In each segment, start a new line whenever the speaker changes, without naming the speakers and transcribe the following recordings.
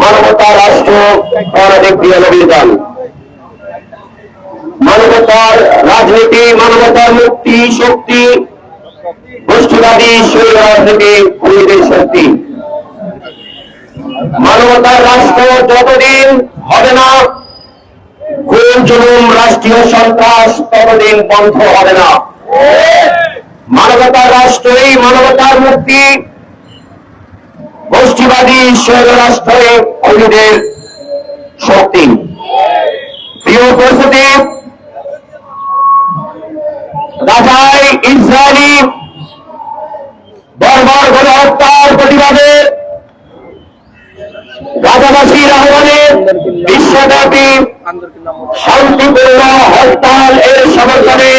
মানবতা রাষ্ট্র অনেক প্রিয় নবীন মানবতার রাজনীতি, মানবতার মুক্তি, শক্তি, গোষ্ঠীবাদী, শৈল রাজনীতি খুনিদের শক্তি। মানবতার রাষ্ট্র যতদিন হবে না, খুন, জুলুম, রাষ্ট্রীয় সন্ত্রাস ততদিন বন্ধ হবে না। মানবতার রাষ্ট্রই মানবতার মুক্তি গোষ্ঠীবাদী রাষ্ট্রে খুনিদের শক্তি। প্রিয় উপস্থিতি গাজায় ইসরায়েলি বর্বর গণহত্যার প্রতিবাদে গাজাবাসীর আহ্বানে বিশ্বব্যাপী শান্তিপূর্ণ হরতাল এর সমর্থনে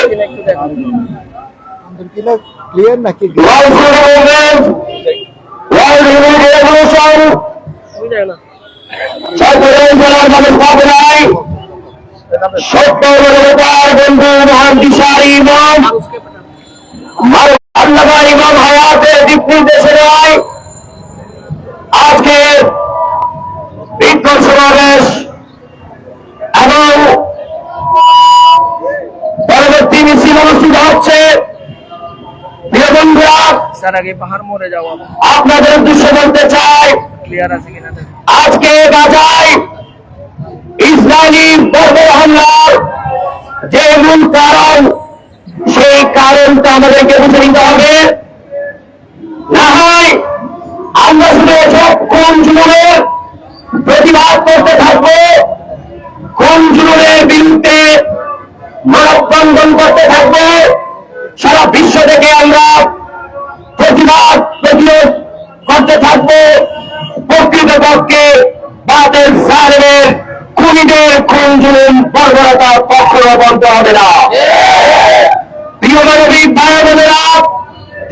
ক্লিয়ার নাকি?
সত্য বন্ধু মহান দিশারি ইমাম। আল্লামা ইমাম হায়াতের দিক নির্দেশে নয়। আজকে বিক্ষোভ সমাবেশ এবং পরবর্তী মিছিল অনুষ্ঠিত হচ্ছে। আপনাদের উদ্দেশ্য বলতে চাই
ক্লিয়ার আছে কিনা দেখেন।
আজকে গাজায় ইসরায়েলি বর্বর হামলার যে মূল কারণ, সেই কারণটা আমাদেরকে বুঝে নিতে হবে। না হয় আমরা শুধু এসব কোন জীবনের প্রতিবাদ করতে থাকব কোন জীবনের বিরুদ্ধে মানববন্ধন করতে থাকব। সারা বিশ্ব থেকে আমরা প্রতিবাদ, প্রতিরোধ করতে থাকব প্রকৃতপক্ষে বাদের সারের খুনিদের খুন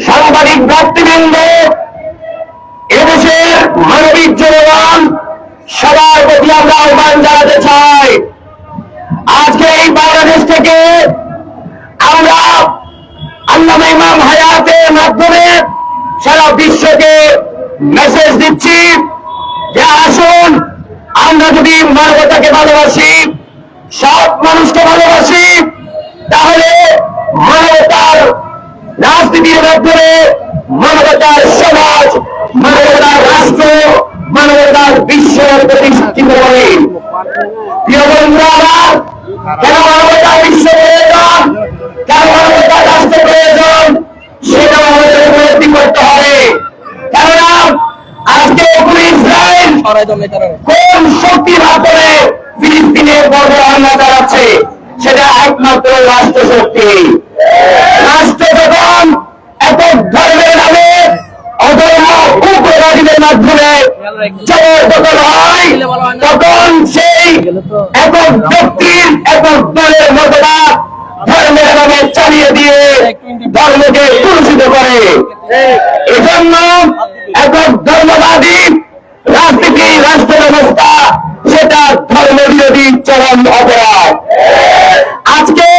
সাংবাদিক ব্যক্তিবৃন্দ, এদেশের মানবিক জনগণ, সবার প্রতি আমরা আহ্বান জানাতে চাই। আজকে এই বাংলাদেশ থেকে আমরা আল্লামা ইমাম হায়াতের মাধ্যমে সারা বিশ্বকে মেসেজ দিচ্ছি যে আসুন, আমরা যদি মানবতাকে ভালোবাসি সব মানুষকে ভালোবাসি তাহলে মানবতার রাজনীতির মাধ্যমে মানবতার সমাজ মানবতার রাষ্ট্র মানবতার বিশ্ব প্রতিষ্ঠিত করে প্রিয় আমার, কেন মানবতার বিশ্ব প্রয়োজন? কেন মানবতার রাষ্ট্র প্রয়োজন? সেটা আমাদের উপলব্ধি করতে হবে। কেননা আজকে কোন শক্তির হাতরে ফিলিস্তিনের বর্গ হামলা চালাচ্ছে সেটা একমাত্র রাষ্ট্র শক্তি রাষ্ট্র যখন এত ধর্মের নামে মাধ্যমে তখন সেই ব্যক্তির দলের ধর্মের নামে চালিয়ে দিয়ে ধর্মকে করে। এজন্য একক ধর্মবাদী রাজনীতি রাষ্ট্র ব্যবস্থা সেটা ধর্ম বিরোধী চরম অপরাধ। আজকে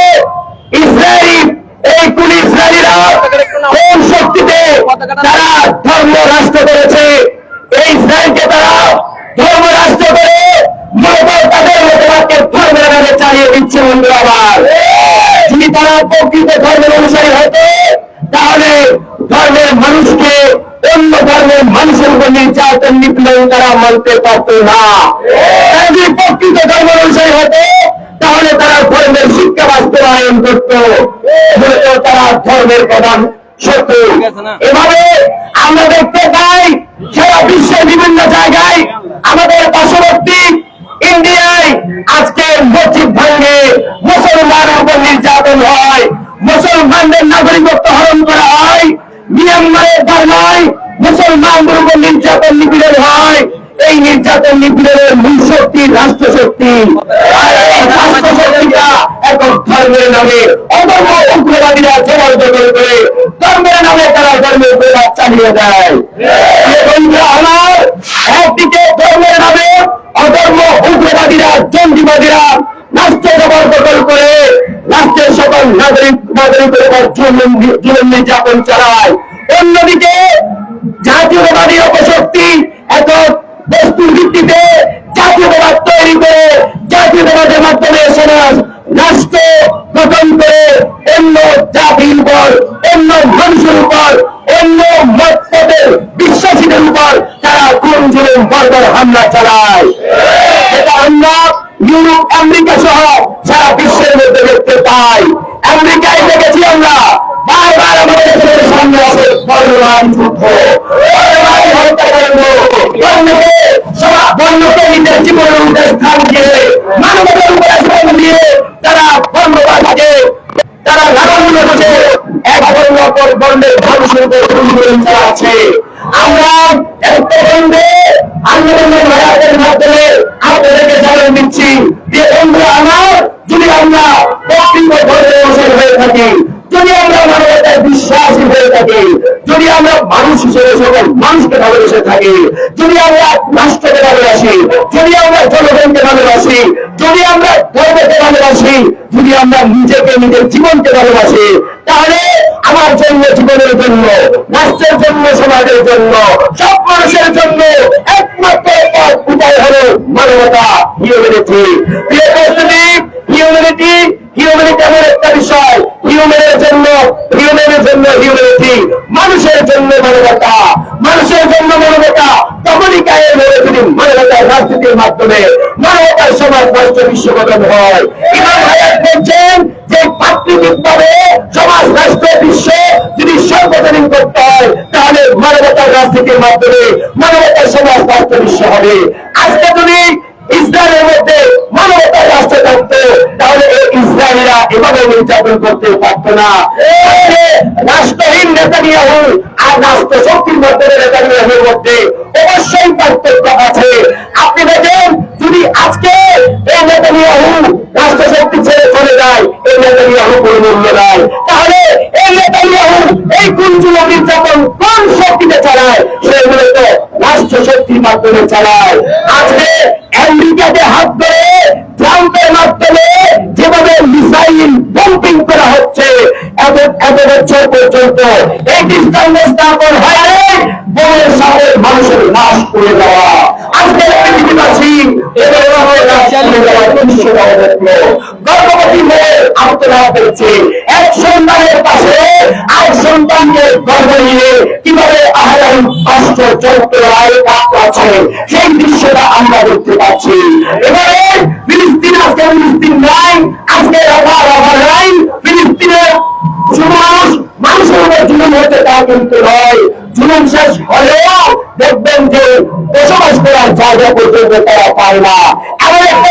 ইসরায়েলি, এই কুল ইসরায়েলিরা কোন শক্তিতে তারা ধর্ম রাষ্ট্র করেছে? এই ইসরায়েলকে তারা ধর্ম রাষ্ট্র করে মূলত তাদের মতবাদকে ধর্মের নামে চালিয়ে দিচ্ছে বন্ধু আবার যদি তারা প্রকৃত ধর্মের অনুসারী হতো, তাহলে ধর্মের মানুষকে অন্য ধর্মের মানুষের উপর নির্যাতন নিপীড়ন তারা মানতে পারত না। যদি প্রকৃত ধর্মের অনুসারী হতো তাহলে তারা ধর্মের শিক্ষা বাস্তবায়ন করত। তারা ধর্মের প্রধান শত্রু। এভাবে আমরা দেখতে পাই সারা বিশ্বের বিভিন্ন জায়গায় আমাদের পার্শ্ববর্তী ইন্ডিয়ায় আজকে মসজিদ ভাঙ্গে মুসলমানের উপর নির্যাতন হয় মুসলমানদের নাগরিকত্ব হরণ করা হয় মিয়ানমারের ধর্মায় মুসলমানদের উপর নির্যাতন নিপীড়ন হয় এই নির্যাতন নিপীড়নের মূল শক্তি রাষ্ট্র শক্তি একদিকে করে নাগরিক নাগরিকের উপর নির্যাতন চালায়। অন্যদিকে জাতীয়তাবাদী অপশক্তি এখন বস্তুর ভিত্তিতে জাতীয়তাবাদ তৈরি করে জাতীয়তাবাদের মাধ্যমে সমাজ রাষ্ট্র গঠন করে অন্য জাতির উপর, অন্য মানুষের উপর, অন্য মতপদের বিশ্বাসীদের উপর তারা কোন জুলুম, বর্বর হামলা চালায়। এটা আমরা ইউরোপ, আমেরিকা সহ সারা বিশ্বের মধ্যে দেখতে পাই। আমেরিকায় দেখেছি আমরা, বারবার আমাদের সামনে আছে বর্ণমান যুদ্ধ। তারা বর্ণবাদকে তারা হচ্ছে এক বর্ণ অপর বর্ণের আমরা বন্ধে আন্দোলনের লড়াইয়ের মাধ্যমে আপনাদেরকে জানান দিচ্ছি যে যদি আমরা প্রকৃত ধর্মের অনুসারী হয়ে থাকি থাকি। যদি আমরা মানুষ হিসেবে সকল মানুষকে ভালোবেসে থাকি, যদি আমরা রাষ্ট্রকে ভালোবাসি, যদি আমরা জনগণকে ভালোবাসি, যদি আমরা ধর্মকে ভালোবাসি, যদি আমরা নিজেকে, নিজের জীবনকে ভালোবাসি, তাহলে আমার জন্য, জীবনের জন্য, রাষ্ট্রের জন্য, সমাজের জন্য, সব মানুষের জন্য একমাত্র উপায় হলো মানবতা। হিউম্যানিটি প্রিয় হিউম্যানিটি হিউম্যানিটি এমন একটা বিষয়। হিউম্যানের জন্য হিউম্যানের জন্য হিউম্যানিটি মানুষের জন্য মানবতা, মানুষের জন্য মানবতা। তখনই কায়ের মানবতার রাজনীতির মাধ্যমে মানবতার সমাজ রাষ্ট্র হয়। ইমাম হায়াত বলছেন যে সমাজ রাষ্ট্র বিশ্ব যদি সর্বজনীন করতে হয়, তাহলে মানবতার রাজনীতির মাধ্যমে মানবতার সমাজ রাষ্ট্র বিশ্ব হবে। আজকে যদি ইসরায়েলের মধ্যে মানবতার রাষ্ট্র থাকতো, তাহলে এই ইসরায়েলিরা এভাবে নির্যাতন করতে পারত না। রাষ্ট্রহীন নেতানিয়াহু আর রাষ্ট্র শক্তির মধ্যে নেতানিয়াহুর মধ্যে অবশ্যই পার্থক্য আছে। আপনি দেখেন যদি আজকে এই নেতানিয়াহু রাষ্ট্র শক্তি ছেড়ে চলে যায়, এই নেতানিয়াহু কোনো মূল্য নাই। তাহলে এই নেতানিয়াহু এই কুঞ্জুলো নির্যাতন কোন শক্তিতে চালায় সেগুলো তো রাষ্ট্র শক্তির মাধ্যমে চালায়। আজকে আমেরিকাতে হাত ধরে, ট্রাম্পের মাধ্যমে যেভাবে মিসাইল বম্পিং করা হচ্ছে, এত এত বছর পর্যন্ত এই খ্রিস্টান স্থাপন হয়, বনের সাথে মানুষের লাশ করে দেওয়া আজকে গর্ভবতী হয়ে আত্মরা পেয়েছে এক সন্তানের পাশে আরেক সন্তানকে গর্ভ নিয়ে কীভাবে আহরণ রাষ্ট্র চরিত্র আয় আছে সেই দৃশ্যটা আমরা মানুষের জুলুম হতে তা কিন্তু নয়। জুলুম শেষ হলেও দেখবেন যে বসবাস করার জায়গা পর্যন্ত তারা পায় না। এমন একটা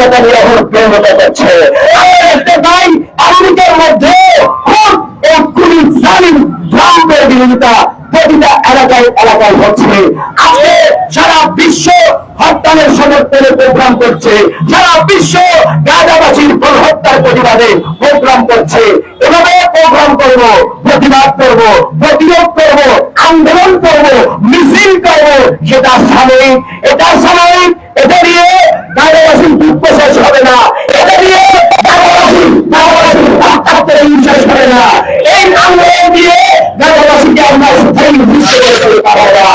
হত্যার প্রতিবাদে করছে। প্রোগ্রাম প্রতিবাদ আন্দোলন করব, মিছিল করব, সেটা সাময়িক এটা সাময়িক এটা দিয়ে গাজাবাসীর দুঃখ শেষ হবে না। এটা দিয়ে শেষ হবে না। এই আন্দোলন দিয়ে গাজাবাসীকে আমরা স্থায়ী বিশ্ব করে তুলতে পারব না।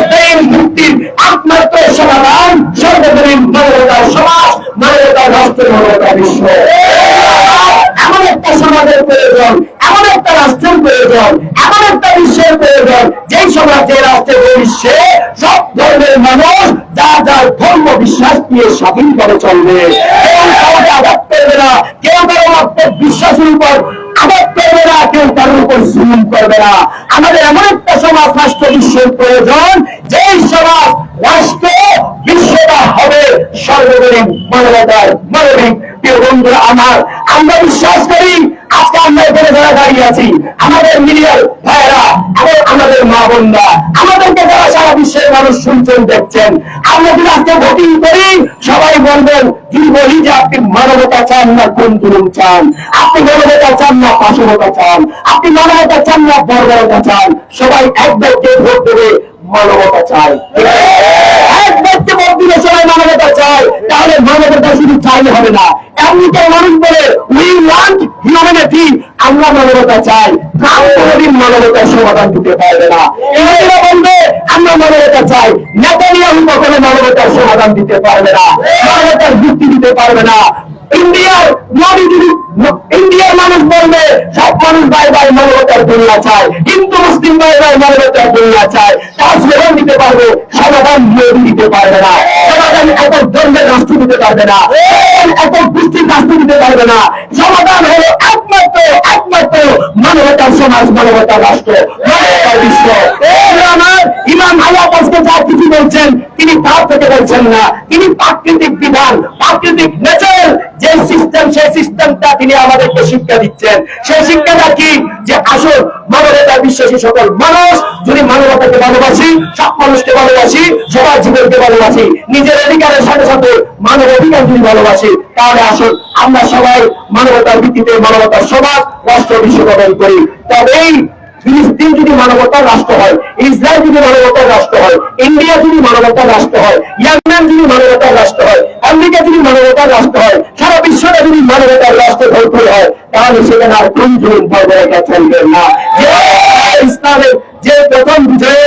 স্থায়ী মুক্তির একমাত্র সমাধান সর্বজনীন মানবতার সমাজ, মানবতার মানুষ যার ধর্ম বিশ্বাস নিয়ে স্বাধীনভাবে চলবে। কেউ কাউকে আঘাত করবে না, কেউ কারও বিশ্বাসের উপর আঘাত করবে না, কেউ কারোর উপর জুলুম করবে না। আমাদের এমন একটা সমাজ, রাষ্ট্র, বিশ্বের প্রয়োজন, যেই সমাজ রাষ্ট্র বিশ্বটা হবে সর্বজনীন মানবতার মানবিক বন্ধুরা, আমার আমরা বিশ্বাস করি আজকে আমরা এখানে যারা দাঁড়িয়ে আছি, আমাদের মিডিয়ার ভাইয়েরা, এবং আমাদের মা বোনরা, আমাদেরকে যারা সারা বিশ্বের মানুষ শুনছেন, দেখছেন, আমরা যদি আজকে ভোটিং করি, সবাই বলবেন যদি বলি যে আপনি মানবতা চান না, কোন জুলুম চান? আপনি মানবতা চান না, পাশবতা চান? আপনি মানবতা চান না, বর্বরতা চান? সবাই এক ব্যক্তি ভোট দেবে, মানবতা চায় এক ব্যক্তি ভোট দিলে সবাই মানবতা চায় তাহলে মানবতা শুধু চাইলে হবে না। এমনিতে মানুষ বলে উই ওয়ান্ট হিউম্যানিটি আমরা মানবতা চাই। কাম কোনদিন মানবতার সমাধান দিতে পারবে না। ইহুদিরা বলবে, আমরা মানবতা চাই। নেতানিয়াহু কখনো মানবতার সমাধান দিতে পারবে না। মানবতার যুক্তি দিতে পারবে না। ইন্ডিয়ার মোদী যদি ইন্ডিয়ার মানুষ বলবে, সব মানুষ ভাই মানবতার দুনিয়া চায়। মুসলিম মানবতার দুনিয়া চায়। দিতে পারবে সমাধান মোদী দিতে পারবে না। সমাধান এত ধর্মের রাষ্ট্র দিতে পারবে না। এত গোষ্ঠীর রাষ্ট্র দিতে পারবে না। সমাধান হলো একমাত্র একমাত্র মানবতার সমাজ, মানবতার রাষ্ট্র, মানবতার বিশ্ব। কিছু বলছেন, তিনি তার থেকে বলছেন না। তিনি প্রাকৃতিক বিধান, প্রাকৃতিক নেচার যে সিস্টেম সেই সিস্টেমটা তিনি আমাদেরকে শিক্ষা দিচ্ছেন। সেই শিক্ষাটা কি? যে আসল মানবতার বিশ্বাসী সকল মানুষ, যদি মানবতাকে ভালোবাসি, সব মানুষকে ভালোবাসি, সবার জীবনকে ভালোবাসি, নিজের অধিকারের সাথে সাথে মানব অধিকার যদি ভালোবাসি, তাহলে আসল আমরা সবাই মানবতার ভিত্তিতে মানবতার সমাজ, রাষ্ট্র বিশ্ব গঠন করি তবেই ফিলিস্তিন যদি মানবতার রাষ্ট্র হয়, ইসরায়েল যদি মানবতার রাষ্ট্র হয়, ইন্ডিয়া যদি মানবতার রাষ্ট্র হয়, ইয়ামেন যদি মানবতার রাষ্ট্র হয়, আমেরিকা যদি মানবতার রাষ্ট্র হয়, সারা বিশ্বটা যদি মানবতার রাষ্ট্র ভরপুর হয়, তাহলে সেখানে আর কোন জীবন বর্বরতা চলবে না। যে ইসলামের যে প্রথম বিজয়ে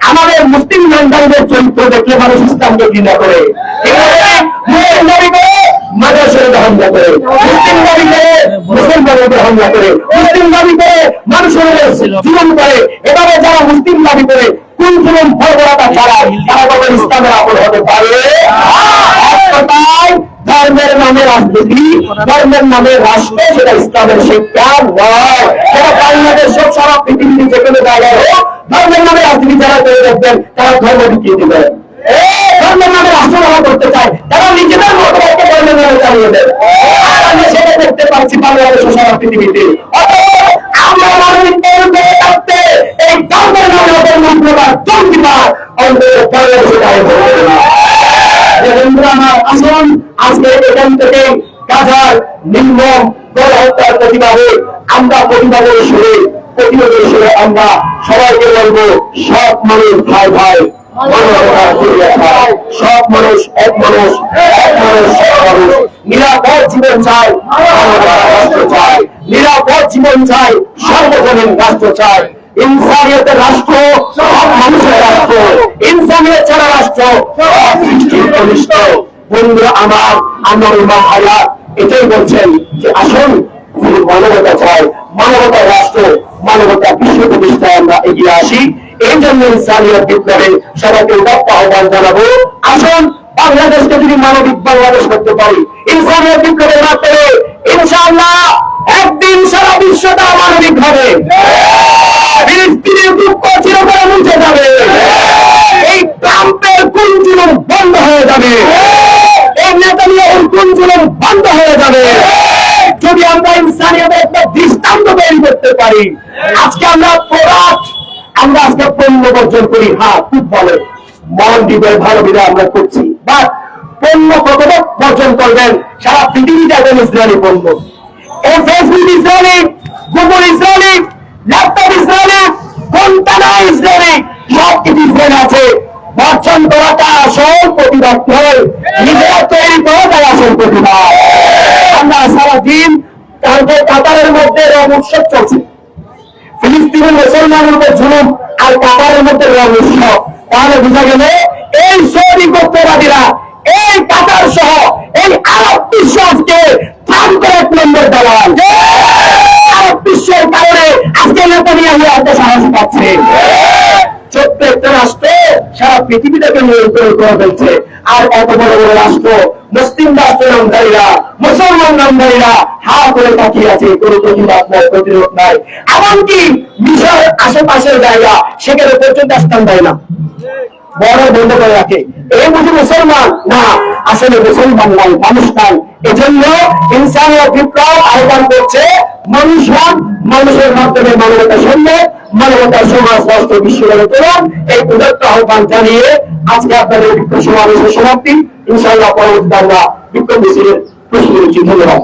আমাদের মুসলিম নামদারিদের চরিত্র দেখলে মানুষ ইসলামকে ঘৃণা করে। যারা মুসলিম করে, কোন ছাড়া তারা কখন ইসলামের আপন হতে পারে? ধর্মের নামে রাজনীতি, ধর্মের নামে রাষ্ট্র, সেটা ইসলামের শিক্ষা নয়। সেটা বাংলাদেশ হোক, সারা পৃথিবীতে যে কোনো জায়গায় হোক ধর্মের নামে রাজনীতি যারা করে দেখবেন তারা ধর্ম ঢুকিয়ে দেবেন। ধর্মের নামে করতে চায়, তারা নিজেদের ধর্মের নামে চালিয়ে দেবে। আর আমি সেটা দেখতে পাচ্ছি পৃথিবীতে। আমরা আমরা প্রতিবাদের সুরে প্রতিবাদের সুরে আমরা সবাইকে বলব সব মানুষ, ভাই ভাই সব মানুষ, এক মানুষ এক মানুষ সব মানুষ। নিরাপদ জীবন মানবতা রাষ্ট্র চায় নিরাপদ জীবন চায় সর্বজনীন রাষ্ট্র চায় ইনসানিয়তের রাষ্ট্র সব মানুষের রাষ্ট্র। ইনসানিয়ত ছাড়া রাষ্ট্র, সৃষ্টির কনিষ্ঠ বন্ধুরা আমার আমার ভাইয়া এটাই বলছেন যে আসুন শুধু মানবতা চাই মানবতার রাষ্ট্র, মানবতা বিশ্ব প্রতিষ্ঠায় আমরা এগিয়ে আসি। এই জন্য ইনসানিয়ত বিপ্লবে সবাইকে আহ্বান জানাব। আসুন, বাংলাদেশকে যদি মানবিক বাংলাদেশ করতে পারি, ইনসানিয়ত বিপ্লবের মাধ্যমে ইনশাআল্লাহ একদিন সারা বিশ্বটা মানবিক হবে। মুছে যাবে। এই ট্রাম্পের কোন জুলুম বন্ধ হয়ে যাবে। এই নেতানিয়াহুর কোন জুলুম বন্ধ হয়ে যাবে। যদি আমরা ইনসানিয়তের একটা দৃষ্টান্ত তৈরি করতে পারি, আজকে আমরা প্রোডাক্ট আমরা আজকে পণ্য বর্জন করি হ্যাঁ খুব বলে মন দিবের ভালো বিধা আমরা করছি। বাট পণ্য কতটা বর্জন করবেন, সারা পৃথিবীতে এখন ইসরায়েলি পণ্য। এই Facebook Israeli, Google Israeli, laptop Israeli কোনটা না ইসরায়েলি সব কিছু ইসরায়েল আছে। বর্জন করাটা আসল প্রতিবাদ নয়। নিজের তৈরি করাটাই আসল প্রতিবাদ। আমরা সারাদিন কালকে কাতারের মধ্যে রং উৎসব চলছে। ফিলিস্তিনের মুসলমানের মধ্যে ঝুলুন আর কাতারের মধ্যে রং উৎসব। তাহলে বোঝা গেল এই সৌদি গোপ্তবাদীরা এই কাতার সহ এই আরব বিশ্ব আজকে ট্রাম্পের এক নম্বর দালাল আরব বিশ্বের কারণে আজকে নেতানিয়াহু এত সাহস পাচ্ছে ছোট্ট একটা রাষ্ট্র সারা পৃথিবীটাকে নিয়ন্ত্রণ করে ফেলছে। আর এত বড় বড় রাষ্ট্র, মুসলিম রাষ্ট্র নামধারীরা, মুসলমান নামধারীরা হা করে তাকিয়ে আছে, কোনো প্রতিবাদ নাই প্রতিরোধ নাই। এমনকি মিশর আশেপাশের জায়গা, সেখানে পর্যন্ত স্থান দেয় না। বড় বন্ধ করে রাখে। এই বুঝি মুসলমান? না, আসলে মুসলমান নাই মানুষ নাই এজন্য ইনসান ও বিপ্লব আহ্বান করছে মানুষ হন মানুষের মাধ্যমে মানবতা সম্ভব মানবতার সমাজ রাষ্ট্র বিশ্ব গড়ে তোলার এই উদাত্ত আহ্বান জানিয়ে আজকে আপনাদের বিক্ষোভ সমাবেশের সমাপ্তি। ইনশাআল্লাহ পরবর্তীতে আমরা বিক্ষোভ মিছিলের প্রস্তুতি ধন্যবাদ